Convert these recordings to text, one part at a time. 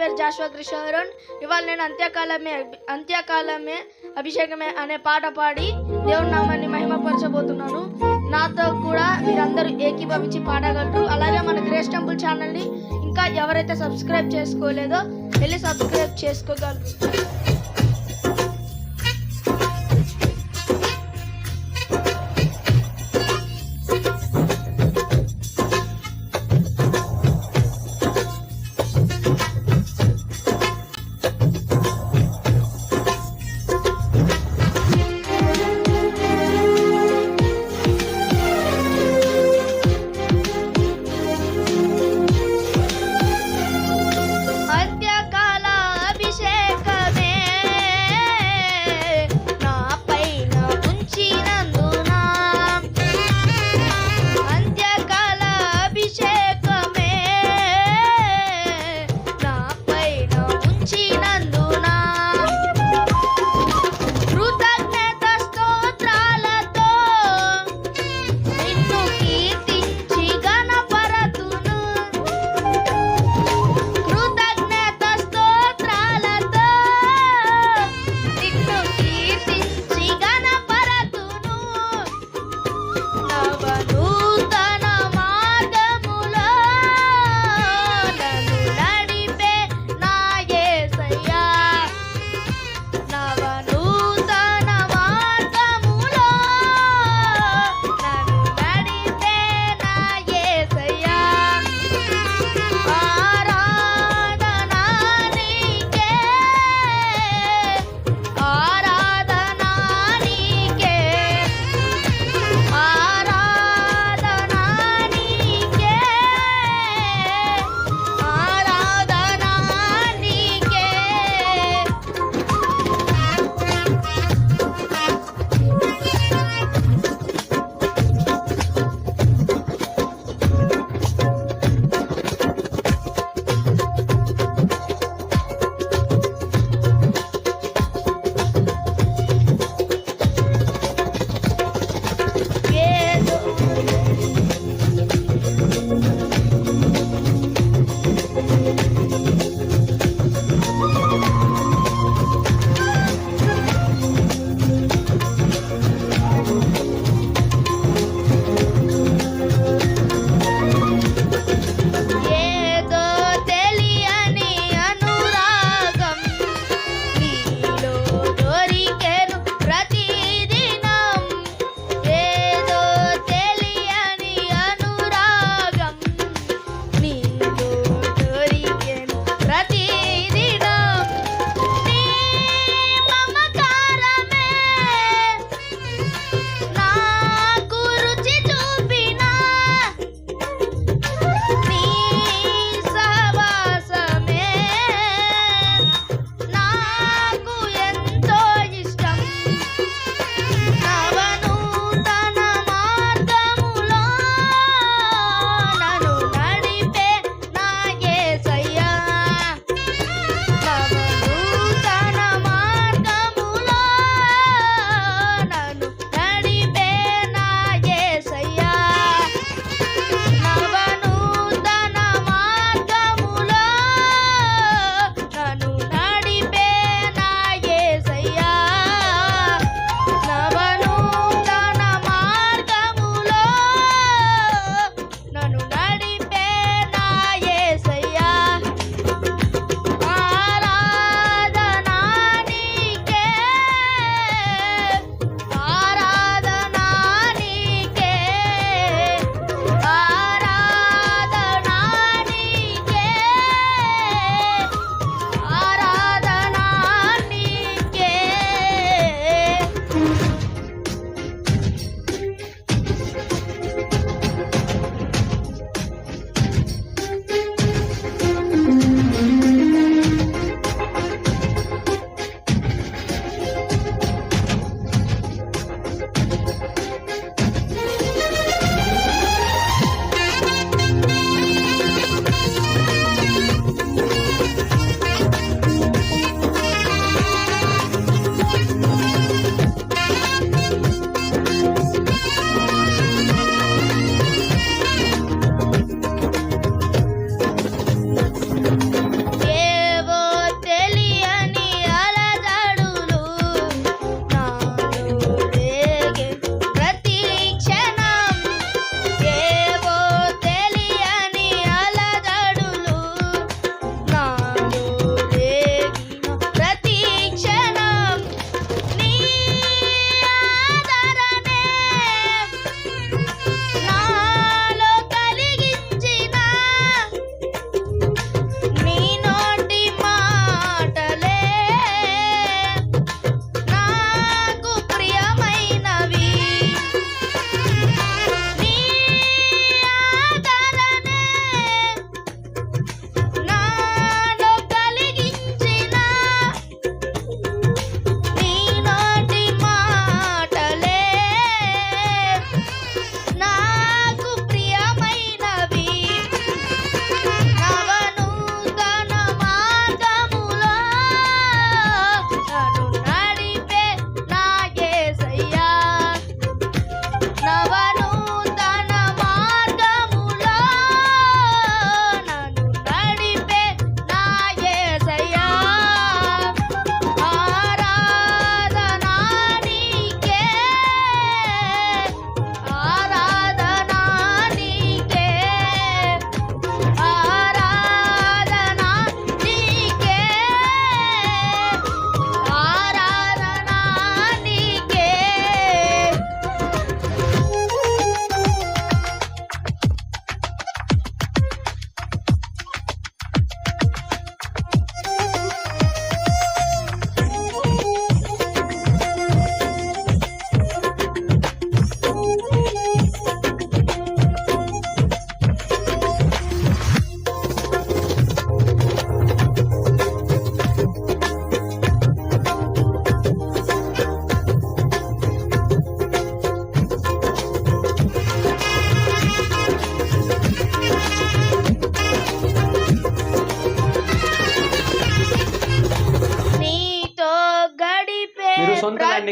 పేరు జాషువా కృష్ణవరుణ్ ఇవాళ నేను అంత్యకాలమే అంత్యకాలమే అభిషేకమే అనే పాట పాడి దేవుడి నామాన్ని మహిమపరచబోతున్నాను. నాతో కూడా మీరందరూ ఏకీభవించి పాడగలరు. అలాగే మన గ్రేస్ టెంపుల్ ఛానల్ని ఇంకా ఎవరైతే సబ్స్క్రైబ్ చేసుకోలేదో వెళ్ళి సబ్స్క్రైబ్ చేసుకోగలరు.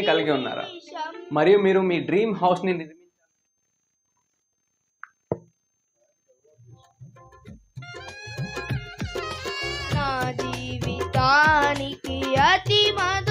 కలిగి ఉన్నారా? మరియు మీరు మీ డ్రీమ్ హౌస్ని నిర్మి నా జీవితానికి అతి మధుర